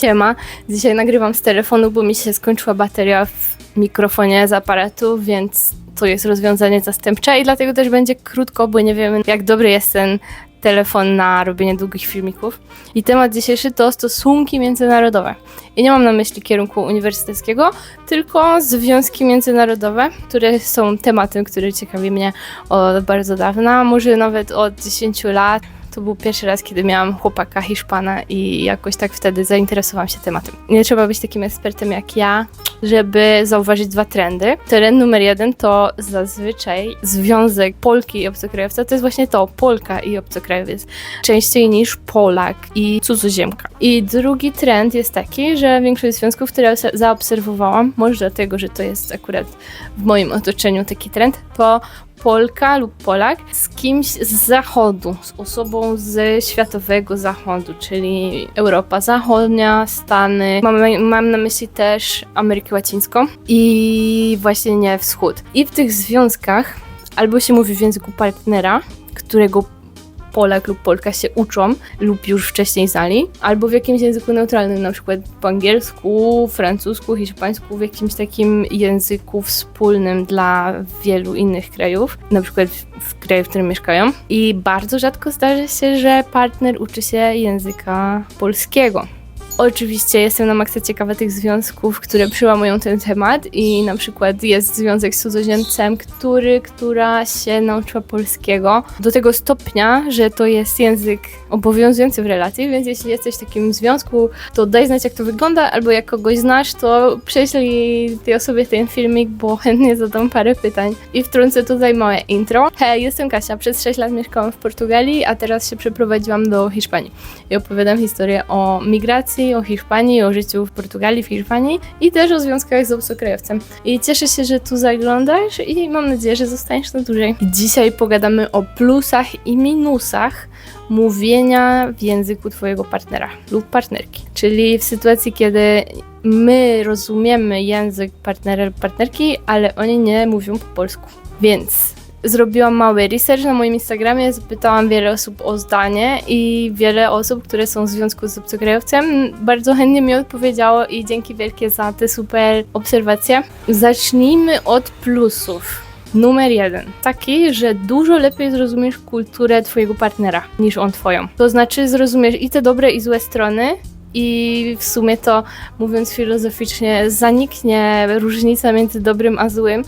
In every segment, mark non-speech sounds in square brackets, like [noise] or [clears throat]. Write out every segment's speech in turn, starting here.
Siema, dzisiaj nagrywam z telefonu, bo mi się skończyła bateria w mikrofonie z aparatu, więc to jest rozwiązanie zastępcze i dlatego też będzie krótko, bo nie wiemy jak dobry jest ten telefon na robienie długich filmików. I temat dzisiejszy to stosunki międzynarodowe. I nie mam na myśli kierunku uniwersyteckiego, tylko związki międzynarodowe, które są tematem, który ciekawi mnie od bardzo dawna, może nawet od 10 lat. To był pierwszy raz, kiedy miałam chłopaka Hiszpana i jakoś tak wtedy zainteresowałam się tematem. Nie trzeba być takim ekspertem jak ja, żeby zauważyć dwa trendy. Trend numer jeden to zazwyczaj związek Polki i obcokrajowca. To jest właśnie to, Polka i obcokrajowiec. Częściej niż Polak i cudzoziemka. I drugi trend jest taki, że większość związków, które za- zaobserwowałam, może dlatego, że to jest akurat w moim otoczeniu taki trend, to Polka lub Polak z kimś z zachodu, z osobą z światowego zachodu, czyli Europa Zachodnia, Stany. Mam, mam na myśli też Amerykę Łacińską i właśnie nie wschód. I w tych związkach albo się mówi w języku partnera, którego Polak lub Polka się uczą lub już wcześniej znali, albo w jakimś języku neutralnym, na przykład po angielsku, francusku, hiszpańsku, w jakimś takim języku wspólnym dla wielu innych krajów, na przykład w, kraju, w którym mieszkają. I bardzo rzadko zdarza się, że partner uczy się języka polskiego. Oczywiście jestem na maksa ciekawa tych związków, które przełamują ten temat i na przykład jest związek z cudzoziemcem, który, która się nauczyła polskiego do tego stopnia, że to jest język obowiązujący w relacji, więc jeśli jesteś w takim związku, to daj znać jak to wygląda, albo jak kogoś znasz, to prześlij tej osobie ten filmik, bo [laughs] chętnie zadam parę pytań i wtrącę tutaj małe intro. Hej, jestem Kasia, przez 6 lat mieszkałam w Portugalii, a teraz się przeprowadziłam do Hiszpanii i opowiadam historię o migracji, o Hiszpanii, o życiu w Portugalii, w Hiszpanii i też o związkach z obcokrajowcem. I cieszę się, że tu zaglądasz i mam nadzieję, że zostaniesz na dłużej. Dzisiaj pogadamy o plusach i minusach mówienia w języku twojego partnera lub partnerki. Czyli w sytuacji, kiedy my rozumiemy język partnera lub partnerki, ale oni nie mówią po polsku. Więc zrobiłam mały research na moim Instagramie, zapytałam wiele osób o zdanie i wiele osób, które są w związku z obcokrajowcem, bardzo chętnie mi odpowiedziało i dzięki wielkie za te super obserwacje. Zacznijmy od plusów. Numer jeden. Taki, że dużo lepiej zrozumiesz kulturę twojego partnera niż on twoją. To znaczy zrozumiesz i te dobre i złe strony i w sumie to, mówiąc filozoficznie, zaniknie różnica między dobrym a złym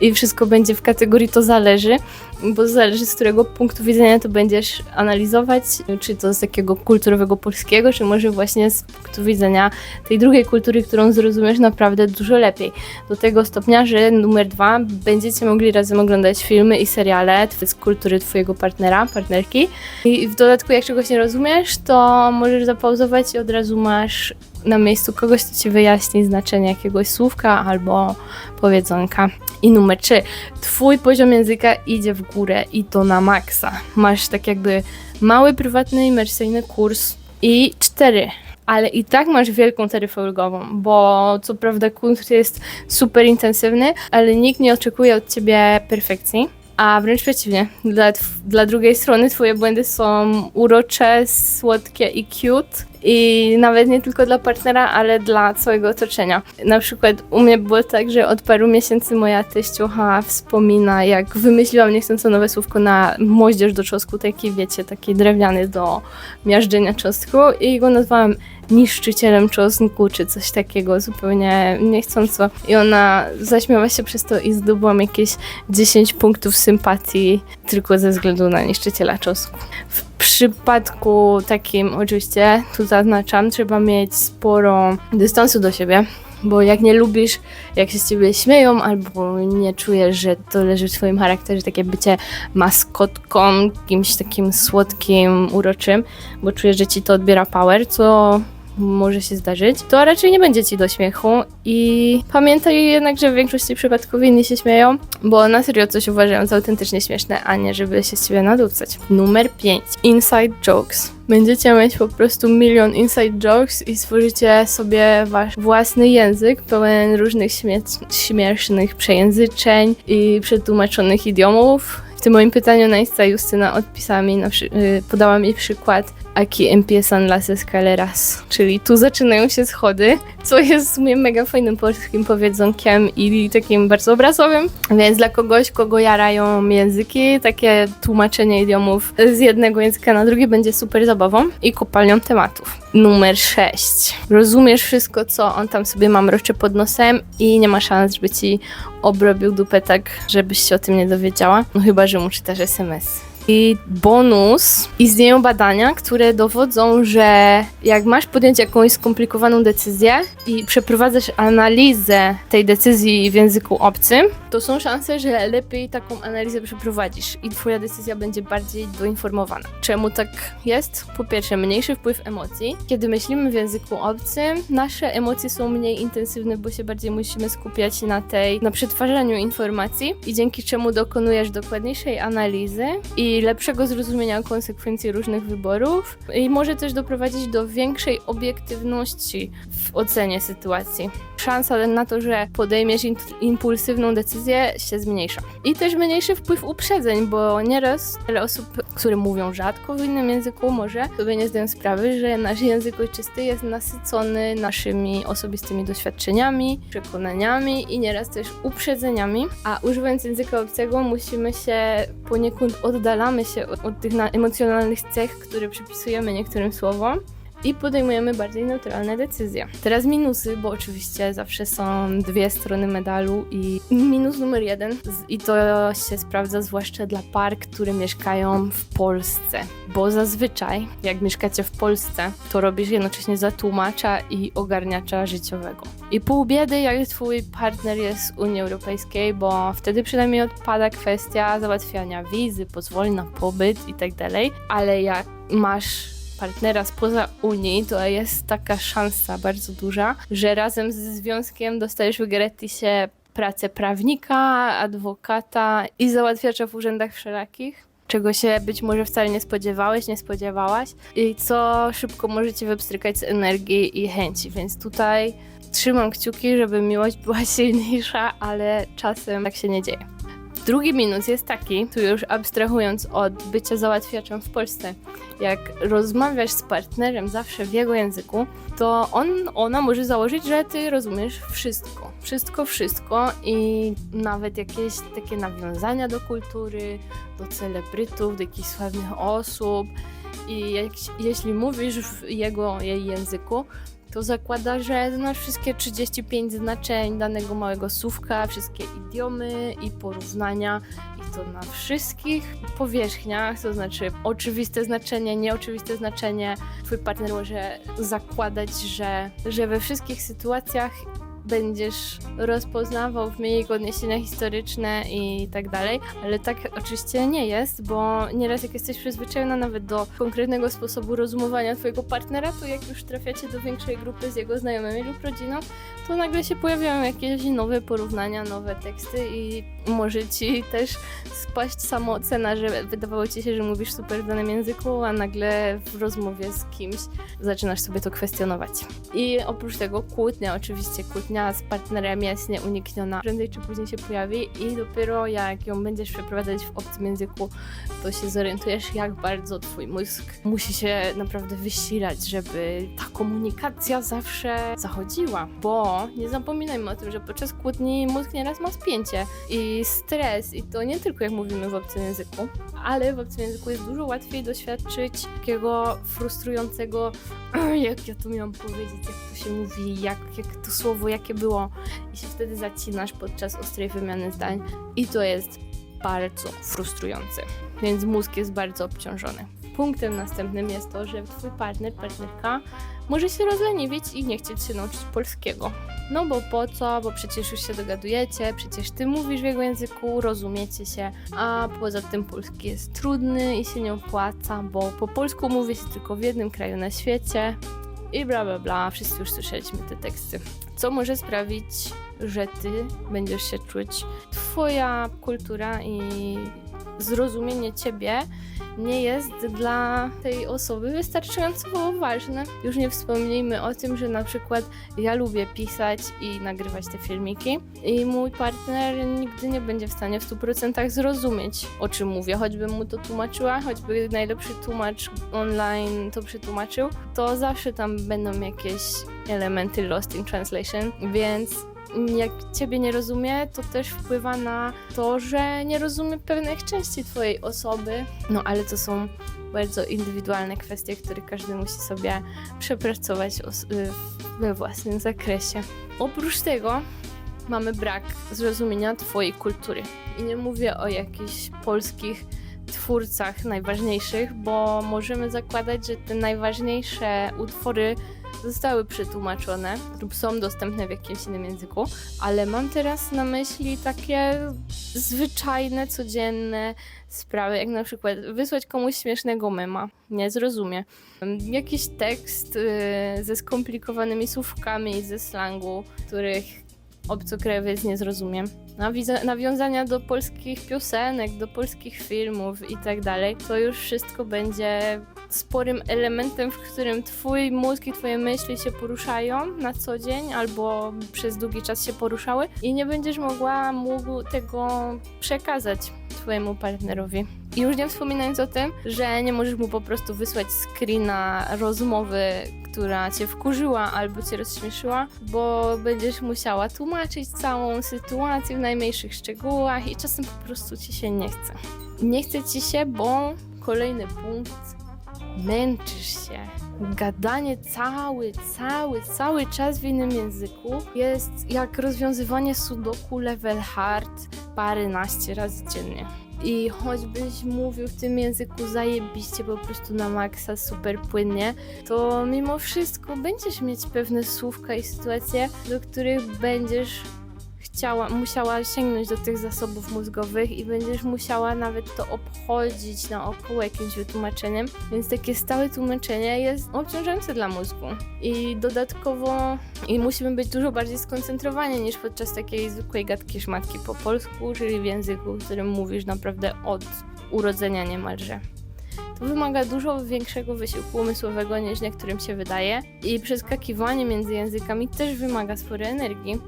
i wszystko będzie w kategorii to zależy, bo zależy z którego punktu widzenia to będziesz analizować, czy to z takiego kulturowego polskiego, czy może właśnie z punktu widzenia tej drugiej kultury, którą zrozumiesz naprawdę dużo lepiej. Do tego stopnia, że numer dwa, będziecie mogli razem oglądać filmy i seriale z kultury twojego partnera, partnerki i w dodatku jak czegoś nie rozumiesz, to możesz zapauzować i od razu masz na miejscu kogoś, kto ci wyjaśni znaczenie jakiegoś słówka albo powiedzonka. I numer trzy, twój poziom języka idzie w górę i to na maksa. Masz tak jakby mały, prywatny, imersyjny kurs. I cztery, ale i tak masz wielką taryfę ulgową, bo co prawda kurs jest super intensywny, ale nikt nie oczekuje od ciebie perfekcji. A wręcz przeciwnie, dla, dla drugiej strony twoje błędy są urocze, słodkie i cute. I nawet nie tylko dla partnera, ale dla całego otoczenia. Na przykład u mnie było tak, że od paru miesięcy moja teściucha wspomina, jak wymyśliłam niechcąco nowe słówko na moździerz do czosnku, taki wiecie, taki drewniany do miażdżenia czosnku i go nazwałam niszczycielem czosnku, czy coś takiego zupełnie niechcąco. I ona zaśmiała się przez to i zdobyłam jakieś 10 punktów sympatii tylko ze względu na niszczyciela czosnku. W przypadku takim oczywiście, tu zaznaczam, trzeba mieć sporo dystansu do siebie, bo jak nie lubisz, jak się z ciebie śmieją, albo nie czujesz, że to leży w twoim charakterze, takie bycie maskotką, kimś takim słodkim, uroczym, bo czujesz, że ci to odbiera power, co może się zdarzyć, to raczej nie będzie ci do śmiechu i pamiętaj jednak, że w większości przypadków inni się śmieją, bo na serio coś uważają za autentycznie śmieszne, a nie żeby się z ciebie nadupcać. Numer 5. Inside jokes. Będziecie mieć po prostu milion inside jokes i stworzycie sobie wasz własny język pełen różnych śmie- śmiesznych przejęzyczeń i przetłumaczonych idiomów. W tym moim pytaniu na Insta Justyna odpisała mi, na y, podała mi przykład Aquí empiezan las escaleras, czyli tu zaczynają się schody, co jest w sumie mega fajnym polskim powiedzonkiem i takim bardzo obrazowym, więc dla kogoś, kogo jarają języki, takie tłumaczenie idiomów z jednego języka na drugi będzie super zabawą i kopalnią tematów. Numer 6. Rozumiesz wszystko, co on tam sobie mamroczy pod nosem i nie ma szans, żeby ci obrobił dupę tak, żebyś się o tym nie dowiedziała, no chyba, że mu czytasz SMS. I bonus, istnieją badania, które dowodzą, że jak masz podjąć jakąś skomplikowaną decyzję i przeprowadzasz analizę tej decyzji w języku obcym, to są szanse, że lepiej taką analizę przeprowadzisz i twoja decyzja będzie bardziej doinformowana. Czemu tak jest? Po pierwsze, mniejszy wpływ emocji. Kiedy myślimy w języku obcym, nasze emocje są mniej intensywne, bo się bardziej musimy skupiać na tej, na przetwarzaniu informacji i dzięki czemu dokonujesz dokładniejszej analizy i lepszego zrozumienia konsekwencji różnych wyborów i może też doprowadzić do większej obiektywności w ocenie sytuacji. Szansa na to, że podejmiesz impulsywną decyzję się zmniejsza. I też mniejszy wpływ uprzedzeń, bo nieraz wiele osób, które mówią rzadko w innym języku, może sobie nie zdają sprawy, że nasz język ojczysty jest nasycony naszymi osobistymi doświadczeniami, przekonaniami i nieraz też uprzedzeniami. A używając języka obcego musimy się poniekąd oddalamy się od, od tych na- emocjonalnych cech, które przypisujemy niektórym słowom i podejmujemy bardziej neutralne decyzje. Teraz minusy, bo oczywiście zawsze są dwie strony medalu i minus numer jeden i to się sprawdza zwłaszcza dla par, które mieszkają w Polsce, bo zazwyczaj jak mieszkacie w Polsce, to robisz jednocześnie za tłumacza i ogarniacza życiowego. I pół biedy, jak twój partner jest z Unii Europejskiej, bo wtedy przynajmniej odpada kwestia załatwiania wizy, pozwoleń na pobyt i tak ale jak masz partnera spoza Unii, to jest taka szansa bardzo duża, że razem ze związkiem dostajesz w gratisie pracę prawnika, adwokata i załatwiacza w urzędach wszelakich. Czego się być może wcale nie spodziewałeś, nie spodziewałaś, i co szybko możecie wypstrykać z energii i chęci. Więc tutaj trzymam kciuki, żeby miłość była [laughs] silniejsza, ale czasem tak się nie dzieje. Drugi minus jest taki, tu już abstrahując od bycia załatwiaczem w Polsce, jak rozmawiasz z partnerem zawsze w jego języku, to on, ona może założyć, że ty rozumiesz wszystko. Wszystko, wszystko i nawet jakieś takie nawiązania do kultury, do celebrytów, do jakichś sławnych osób. I jak, jeśli mówisz w jego, jej języku, to zakłada, że znasz wszystkie 35 znaczeń danego małego słówka, wszystkie idiomy i porównania i to na wszystkich powierzchniach, to znaczy oczywiste znaczenie, nieoczywiste znaczenie. Twój partner może zakładać, że, że we wszystkich sytuacjach będziesz rozpoznawał w mniej odniesienia historyczne i tak dalej, ale tak oczywiście nie jest, bo nieraz jak jesteś przyzwyczajona nawet do konkretnego sposobu rozumowania twojego partnera, to jak już trafiacie do większej grupy z jego znajomymi lub rodziną, to nagle się pojawiają jakieś nowe porównania, nowe teksty i może ci też spaść samoocena, że wydawało ci się, że mówisz super w danym języku, a nagle w rozmowie z kimś zaczynasz sobie to kwestionować. I oprócz tego kłótnia, oczywiście kłótnia z partnerem jest nieunikniona. Prędzej czy później się pojawi i dopiero jak ją będziesz przeprowadzać w obcym języku, to się zorientujesz, jak bardzo twój mózg musi się naprawdę wysilać, żeby ta komunikacja zawsze zachodziła. Bo nie zapominajmy o tym, że podczas kłótni mózg nieraz ma spięcie i stres. I to nie tylko jak mówimy w obcym języku, ale w obcym języku jest dużo łatwiej doświadczyć takiego frustrującego [clears throat] jak ja to miałam powiedzieć, jak to się mówi, jak, jak to słowo, jakie było. I się wtedy zacinasz podczas ostrej wymiany zdań. I to jest bardzo frustrujące, więc mózg jest bardzo obciążony. Punktem następnym jest to, że twój partner, partnerka może się rozleniwić i nie chcieć się nauczyć polskiego. No bo po co? Bo przecież już się dogadujecie, przecież ty mówisz w jego języku, rozumiecie się, a poza tym polski jest trudny i się nie opłaca, bo po polsku mówi się tylko w jednym kraju na świecie i bla bla bla, wszyscy już słyszeliśmy te teksty. Co może sprawić, że ty będziesz się czuć, twoja kultura i zrozumienie ciebie nie jest dla tej osoby wystarczająco ważne. Już nie wspomnijmy o tym, że na przykład ja lubię pisać i nagrywać te filmiki i mój partner nigdy nie będzie w stanie w 100% zrozumieć, o czym mówię. Choćbym mu to tłumaczyła, choćby najlepszy tłumacz online to przetłumaczył, to zawsze tam będą jakieś elementy lost in translation, więc jak ciebie nie rozumie, to też wpływa na to, że nie rozumie pewnych części twojej osoby. No ale to są bardzo indywidualne kwestie, które każdy musi sobie przepracować y, we własnym zakresie. Oprócz tego mamy brak zrozumienia twojej kultury. I nie mówię o jakichś polskich twórcach najważniejszych, bo możemy zakładać, że te najważniejsze utwory zostały przetłumaczone lub są dostępne w jakimś innym języku, ale mam teraz na myśli takie zwyczajne, codzienne sprawy, jak na przykład wysłać komuś śmiesznego mema, nie zrozumie. Jakiś tekst y, ze skomplikowanymi słówkami ze slangu, których obcokrajowiec nie zrozumie. Nawiązania do polskich piosenek, do polskich filmów i tak dalej, to już wszystko będzie sporym elementem, w którym twój mózg i twoje myśli się poruszają na co dzień albo przez długi czas się poruszały i nie będziesz mogła mógł tego przekazać twojemu partnerowi. I już nie wspominając o tym, że nie możesz mu po prostu wysłać screena rozmowy, która cię wkurzyła albo cię rozśmieszyła, bo będziesz musiała tłumaczyć całą sytuację w najmniejszych szczegółach i czasem po prostu ci się nie chce. Nie chce ci się, bo kolejny punkt męczysz się. Gadanie cały, cały, cały czas w innym języku jest jak rozwiązywanie sudoku level hard paręnaście razy dziennie. I choćbyś mówił w tym języku zajebiście, po prostu na maksa, super płynnie, to mimo wszystko będziesz mieć pewne słówka i sytuacje, do których będziesz chciała, musiała sięgnąć do tych zasobów mózgowych i będziesz musiała nawet to obchodzić naokoło jakimś wytłumaczeniem, więc takie stałe tłumaczenie jest obciążające dla mózgu. I dodatkowo i musimy być dużo bardziej skoncentrowani niż podczas takiej zwykłej gadki szmatki po polsku, czyli w języku, w którym mówisz naprawdę od urodzenia niemalże. To wymaga dużo większego wysiłku umysłowego niż niektórym się wydaje i przeskakiwanie między językami też wymaga sporej energii,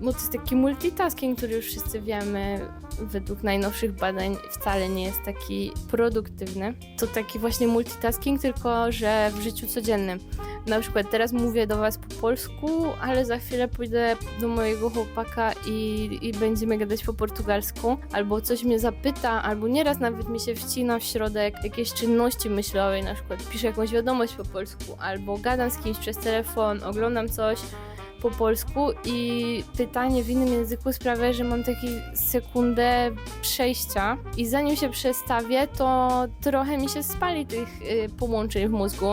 bo to jest taki multitasking, który już wszyscy wiemy według najnowszych badań wcale nie jest taki produktywny. To taki właśnie multitasking, tylko że w życiu codziennym. Na przykład teraz mówię do Was po polsku, ale za chwilę pójdę do mojego chłopaka i, i będziemy gadać po portugalsku, albo coś mnie zapyta, albo nieraz nawet mi się wcina w środek jakiejś czynności myślowej, na przykład piszę jakąś wiadomość po polsku, albo gadam z kimś przez telefon, oglądam coś po polsku i pytanie w innym języku sprawia, że mam taki sekundę przejścia i zanim się przestawię, to trochę mi się spali tych y, połączeń w mózgu,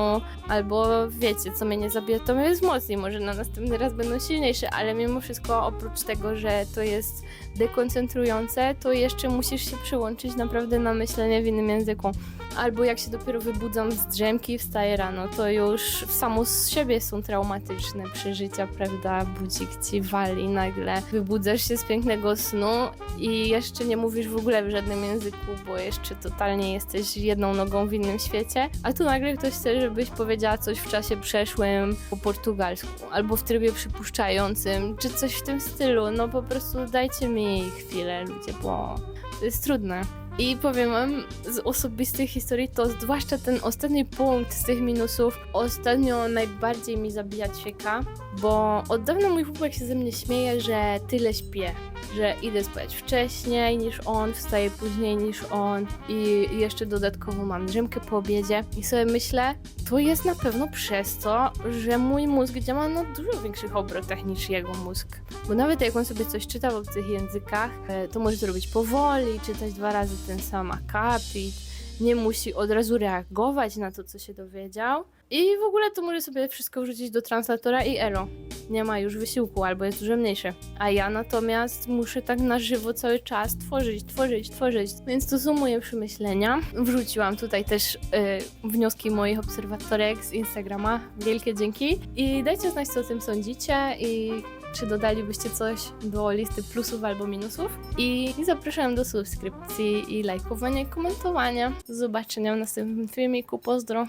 albo wiecie, co mnie nie zabije, to mnie wzmocni, może na następny raz będą silniejsze, ale mimo wszystko oprócz tego, że to jest dekoncentrujące, to jeszcze musisz się przyłączyć naprawdę na myślenie w innym języku. Albo jak się dopiero wybudzam z drzemki i wstaję rano, to już samo z siebie są traumatyczne przeżycia, prawda? Budzik ci wali nagle, wybudzasz się z pięknego snu i jeszcze nie mówisz w ogóle w żadnym języku, bo jeszcze totalnie jesteś jedną nogą w innym świecie, a tu nagle ktoś chce, żebyś powiedziała coś w czasie przeszłym po portugalsku, albo w trybie przypuszczającym, czy coś w tym stylu. No po prostu dajcie mi chwilę, ludzie, bo to jest trudne. I powiem wam z osobistych historii, to zwłaszcza ten ostatni punkt z tych minusów ostatnio najbardziej mi zabija ćwieka, bo od dawna mój chłopak się ze mnie śmieje, że tyle śpię, że idę spać wcześniej niż on, wstaję później niż on i jeszcze dodatkowo mam drzemkę po obiedzie i sobie myślę, to jest na pewno przez to, że mój mózg działa na dużo większych obrotach niż jego mózg. Bo nawet jak on sobie coś czyta w obcych językach, e, to może to robić powoli, czytać dwa razy ten sam akapit, nie musi od razu reagować na to, co się dowiedział. I w ogóle to może sobie wszystko wrzucić do translatora i ero. Nie ma już wysiłku, albo jest dużo mniejsze. A ja natomiast muszę tak na żywo cały czas tworzyć, tworzyć, tworzyć. Więc to są moje przemyślenia. Wrzuciłam tutaj też y, wnioski moich obserwatorek z Instagrama. Wielkie dzięki. I dajcie znać, co o tym sądzicie i czy dodalibyście coś do listy plusów albo minusów. I, i zapraszam do subskrypcji i lajkowania i komentowania. Do zobaczenia w następnym filmiku. Pozdro!